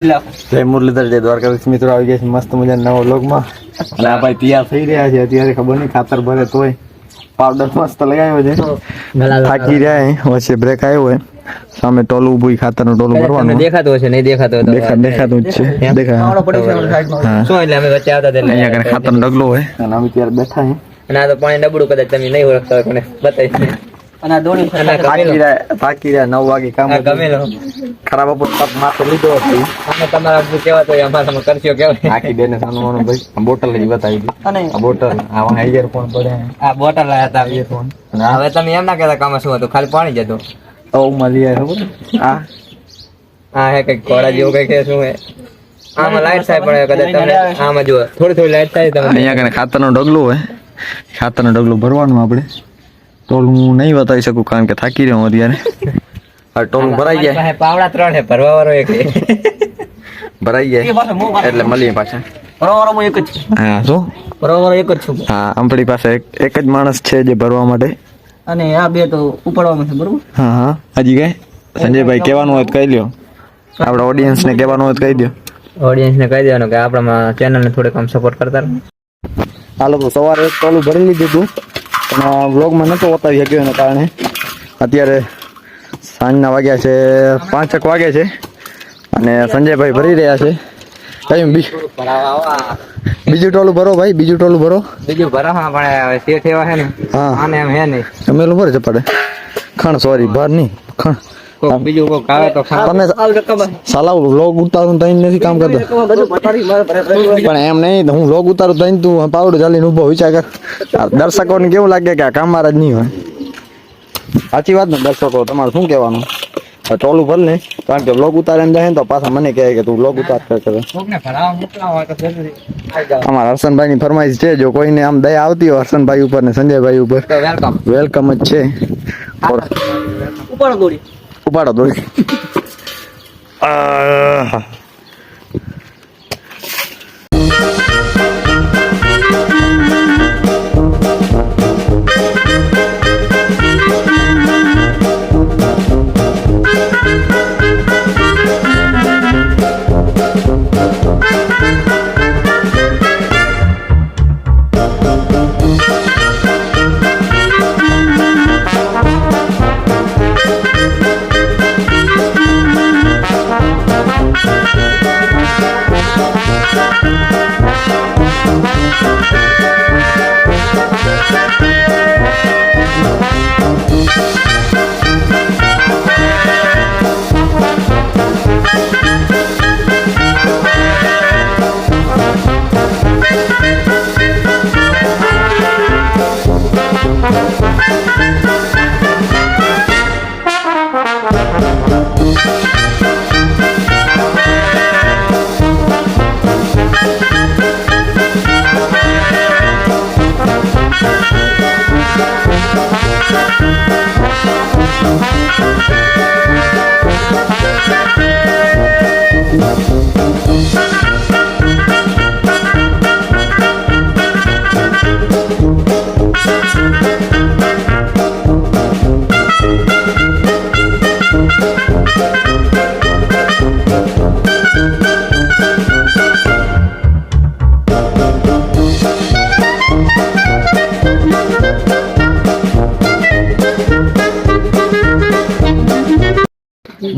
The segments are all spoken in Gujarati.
જય મુરલીધર જય દ્વારકાધીશ. મિત્રો આવી ગયા છે મસ્ત મજાના નવા વ્લોગમાં. અને આ ભાઈ તૈયાર થઈ રહ્યા છે. અત્યારે ખબર નહીં ખાતર ભરે તોય. પાવડર મસ્ત લગાવ્યો છે. થાકી રહ્યા વચ્ચે બ્રેક આવ્યો હોય સામે ટોલું ઊભું ખાતરનું ટોલું ભરવાનું. દેખાતું હશે નહીં દેખાતું દેખા દેખાતું જ છે. દેખાય. શું એટલે અમે વચ્ચે આવતા હતા એટલે અહીંયા ખાતરનો ડગલો હોય. અને અમે ત્યારે બેઠા છે અને આ તો પાણી ડબડું કદાચ તમે નહીં ઓળખતા હોય કોને બતાવી અને આ દોડી થાકી રહ્યા નવ વાગે કામ હતું. ખરાબ બપોર તપ માથે લીધો હતી. અમે તમારા શું કહેવાતો હોય અમારામાં કરશો કેવાય આખી બેને સાનું માનું ભાઈ બોટલ જ બતાવી હતી આ બોટલ આવા ઇયરફોન પડે? આ બોટલ લાયા હતા ઇયરફોન અને હવે તમે એમ ના કહેતા કામ શું હતું ખાલી પાણી જતો ઓ મળી આવે ખબર? આ? આ હે કંઈક ઘોડા જેવું કઈ કે શું હે? આમાં લાઈટ થાય પણ કદાચ તમને આમાં જુઓ. થોડી થોડી લાઈટ થાય તમે અહીંયા કને ખાતરનો ડગલો હોય. ખાતરનો ડગલો ભરવાનું આપણે. ટોલ હું નહીં બતાવી શકું કારણ કે થાકી રહ્યો હું અત્યારે. આ ટોલ ભરાઈ જાય પાવડા ત્રણ હે ભરવા વાળો એક ભરાઈ જાય એટલે મળીએ પાછા. ભરવા એક જ હા શું? ભરવા એક જ છું હા આપણી પાસે એક જ માણસ છે જે ભરવા માટે. અને આ બે તો ઉપાડવામાં છે બરોબર? હા હા. હજી કઈ? સંજયભાઈ કહેવાનું હોય તો કહી લ્યો આપણા ઓડિયન્સ ને કહેવાનું હોય તો કહી દો ઓડિયન્સ ને કહી દેવાનું કે આપણા ચેનલ ને થોડેક આમ સપોર્ટ કરતા. આ લોકો સવારે એક ટોલું ભરી લીધું હતું પણ વ્લોગમાં નહોતો બતાવી શક્યો એના કારણે. અત્યારે સાંજના વાગ્યા છે પાંચક વાગ્યા છે અને સંજયભાઈ ભરી રહ્યા છે. બી બીજું ટોલું ભરો ભાઈ બીજું ટોલું ભરો. બીજું ભરાવા પણ શેઠ એવા છે ને હા. આને એમ હે નહીં. જમેલું ભરે છે પડે. ખણ સોરી ભાર નહીં ખણ. બીજું કોક આવે તો તમે સાલા વ્લોગ ઉતારું તો નથી કામ કરતો પણ એમ નહીં હું લોગ ઉતારું તો અહીં તું પાવડો ચાલીને ઊભો વિચાર કર દર્શકોને કેવું લાગે કે આ કામ મારા જ નહીં હોય? સાચી વાત ને દર્શકો તમારે શું કહેવાનું? ટોલું ભર ને કારણ કે બ્લોગ ઉતારે એમ જાય ને તો પાછા મને કહે કે તું બ્લોગ ઉતાર કરે. અમારા હર્ષનભાઈ ની ફરમાઈશ છે જો કોઈને આમ દયા આવતી હોય હર્ષનભાઈ ઉપર ને સંજયભાઈ ઉપર વેલકમ. વેલકમ જ છે. ઉપર દોડી ઉપાડો દોડી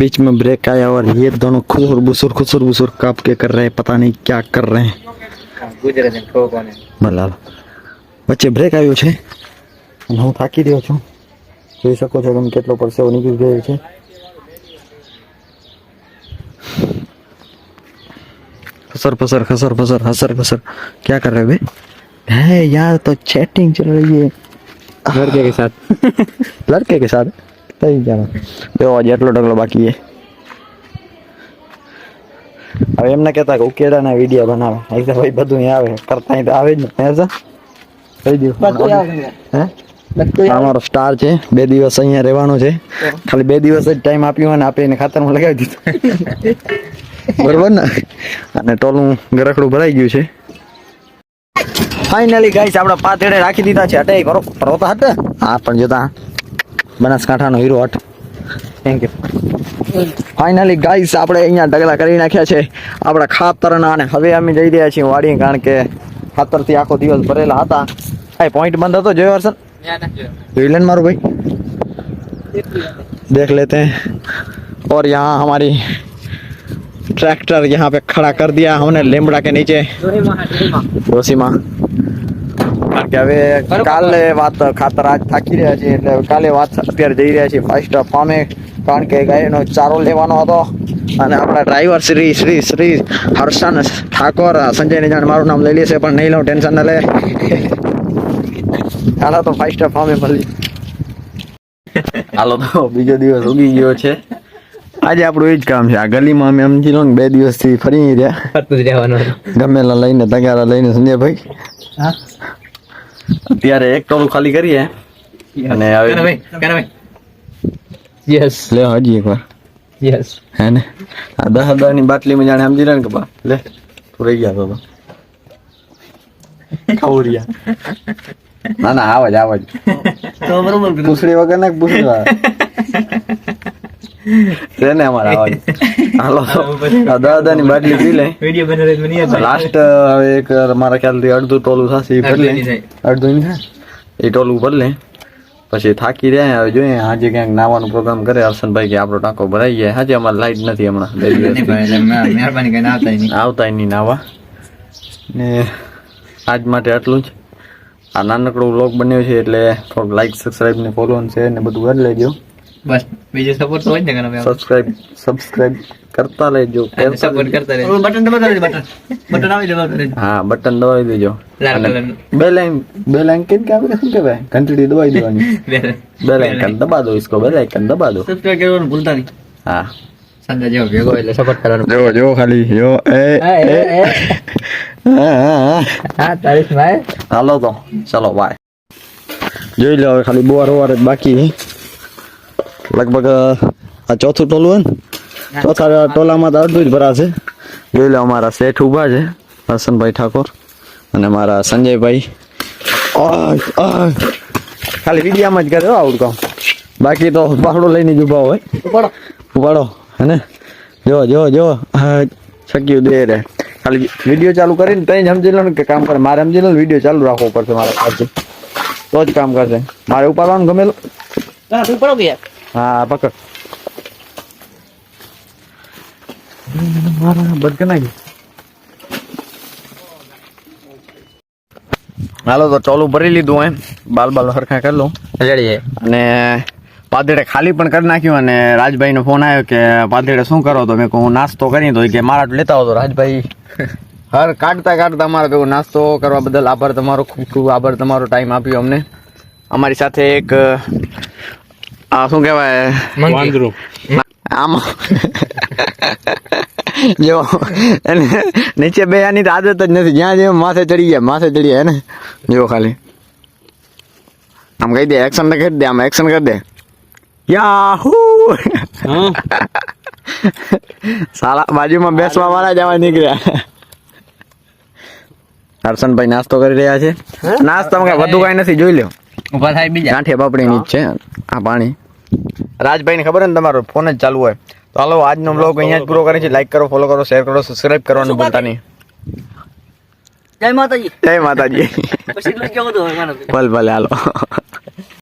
बीच में ब्रेक आया और ये दोनों खुसुर बुसुर खुसुर बुसुर काप के कर रहे हैं पता नहीं क्या कर रहे हैं ગુજરાતી ઠોકોને બલાલ વચ્ચે બ્રેક આવ્યો છે અને હું થાકી રહ્યો છું જોઈ શકો છો તમે કેટલો પરસેવો નીકળી ગયો છે फसर फसर खसर फसर हसर खसर क्या कर रहे बे है यार तो चैटिंग चल रही है લડકે કે સાથ लड़के के साथ થઈ ગયા તો જેટલો ઢગલો બાકી છે. હવે એમને કહેતા કે ઉકેડા ના વીડિયો બનાવે. અહીં તો ભાઈ બધું આવે. કરતા અહીં તો આવે જ ને. હે થઈ ગયું અમારો સ્ટાર છે. બે દિવસ અહીંયા રહેવાનો છે. ખાલી બે દિવસ જ ટાઈમ આપ્યો અને આપણે એને ખાતરમાં લગાવી દીધું. બરોબર ને? અને ટોલું ગરખડું ભરાઈ ગયું છે. ફાઇનલી ગાઈસ આપણે પાતેડે રાખી દીધા છે. હટે કરો પરોતા હટે હા પણ જોતા. બનાસકાંઠાનો હીરો હટ થેન્ક યુ ફાઇનલી ગાઈસ આપણે અહીંયા ઢગલા કરી નાખ્યા છે આપણા ખાતરના અને હવે અમે જઈ રહ્યા છીએ વાડી કારણ કે ખાતરથી આખો દિવસ ભરેલા હતા આ પોઈન્ટ બંધ હતો જોયો હર્ષન જોઈ લે ને મારું ભાઈ देख लेते हैं और यहाँ हमारी ट्रैक्टर यहाँ पे खड़ा कर दिया हमने लेमड़ा के नीचे ડોસીમાં કારણ કે હવે કાલે વાત ખાતર આજ થાકી રહ્યા છે એટલે કાલે વાત અત્યારે જઈ રહ્યા છીએ ફાસ્ટ પામે કારણ કે ગાયનો ચારો લેવાનો હતો. અને આપણા ડ્રાઈવર શ્રી શ્રી શ્રી હર્ષન ઠાકોર સંજય જાણ મારું નામ લઈ લેશે પણ નહીં લઉં ટેન્શન ન લે. હાલો તો ફાસ્ટ ફામે મળી હાલો તો બીજો દિવસ ઉગી ગયો છે. આજે આપણું એ જ કામ છે. આ ગલીમાં અમે સમજી લો ને બે દિવસથી ફરી રહ્યા. ગમેલા લઈને તગારા લઈને સંજયભાઈ. હા. અત્યારે એક ટોલું ખાલી કરીએ અને હવે યસ લે હજી એકવાર. યસ હે ને? આ દહ દહની બાટલીમાં જાણે સમજી લે ને કે બા લે તું રહી ગયા તો ખવડિયા ના ના આવાજ આવાજ તો બરોબર પૂછડી વગર ના પૂછડી છે ને અમારા આવાજ હાલો. દહની બાટલી પી લે. લાસ્ટ હવે એક મારા ખ્યાલથી અડધું ટોલું થશે એ ભરી અડધું લે. અડધું એ ટોલું ભરી લે. પછી થાકી રહ્યા હવે જોઈએ. આજે ક્યાંક નાવાનો પ્રોગ્રામ કરે હર્ષનભાઈ કે આપણો ટાંકો ભરાઈ જાય. હાજે અમારે લાઈટ નથી હમણાં. આવતા નહીં. નાવા. ને આજ માટે આટલું જ. આ નાનકડો વ્લોગ બન્યો છે એટલે થોડુંક લાઈક સબસ્ક્રાઈબ ને ફોલો છે ને બધું કરી લેજો. બસ બીજો સપોર્ટ તો હોય ને ઘણા સબસ્ક્રાઈબ સબસ્ક્રાઈબ કરતા લેજો સપોર્ટ કરતા રહે બટન દબાવી દે બટન બટન આવી દબાવી દે હા બટન દબાવી દેજો લાલ અને કલરનું. બે લાઈન બે લાઈન કેમ કે આપણે શું કહેવાય ઘંટડી દબાવી દેવાની બે લાઈકન દબા દો इसको બે લાઈકન દબા દો સબસ્ક્રાઇબ કરવાનું ભૂલતા નહીં હા સંજય જેવો ભેગો એટલે સપોર્ટ કરવાનું જો જો ખાલી જો એ હા, એ, એ. હા, હા, હા. હા તારીખ માં હાલો તો ચલો બાય જોઈ લો હવે ખાલી બોર ઓવર જ બાકી છે. લગભગ આ ચોથું ટોલું હોય ને? ચોથા ટોલામાં તો અડધું જ ભરાશે. જોઈ લો અમારા શેઠ ઊભા છે હસનભાઈ ઠાકોર અને મારા સંજયભાઈ. ખાલી વિડીયામાં જ કરે હો આવું કામ બાકી તો પાવડો લઈને જ ઊભા હોય. ઉપાડો. ઉપાડો હે જો જો જો. હા છક્યું દે રે. ખાલી વીડિયો ચાલુ કરીને તઈ જ સમજી લો ને કે કામ કરે. મારે સમજી લો ને વીડિયો ચાલુ રાખવો પડશે મારા પાસે. તો જ કામ કરશે. મારે ઉપાડવાનું ગમેલું ઉપાડો પડો યાર? હા પકડ. હાલો તો ચોલું ભરી લીધું એમ બાલ બાલ હરખા કરી લઉં. અને પાદડે ખાલી પણ કરી નાખ્યું અને રાજભાઈનો ફોન આવ્યો કે પાદડે શું કરો તો? મેં કહું હું નાસ્તો કરી તો ઈ કે મારા લેતા આવો રાજભાઈ. હર કાઢતા કાઢતા અમારે ભેગો નાસ્તો કરવા બદલ આભાર તમારો ખૂબ ખૂબ આભાર તમારો ટાઈમ આપ્યો અમને. અમારી સાથે એક આ શું કહેવાય? વાંદરો આમાં. જો એને નીચે બેવાની તો આદત જ નથી. જ્યાં જેમ માથે ચડી ગયા માથે ચડી ગયા ને જો ખાલી. આમ કહી દે એક્શન કરી દે આમ એક્શન કરી દે. યાહુ. સાલા બાજુમાં બેસવા વાળા જવા નીકળ્યા. હર્ષનભાઈ નાસ્તો કરી રહ્યા છે. નાસ્તો વધુ કઈ નથી જોઈ લ્યો. ઊભા થાય બીજા. ગાંઠિયા બાપડીની જ છે. આ પાણી. રાજભાઈને ખબર ને તમારો ફોન જ ચાલુ હોય. તો હાલો આજનો બ્લોગ અહીંયા જ પૂરો કરે. છે લાઈક કરો ફોલો કરો શેર કરો સબસ્ક્રાઇબ કરવાનું ભૂલતા નહીં. જય માતાજી. જય માતાજી. ભલે ભલે હાલો.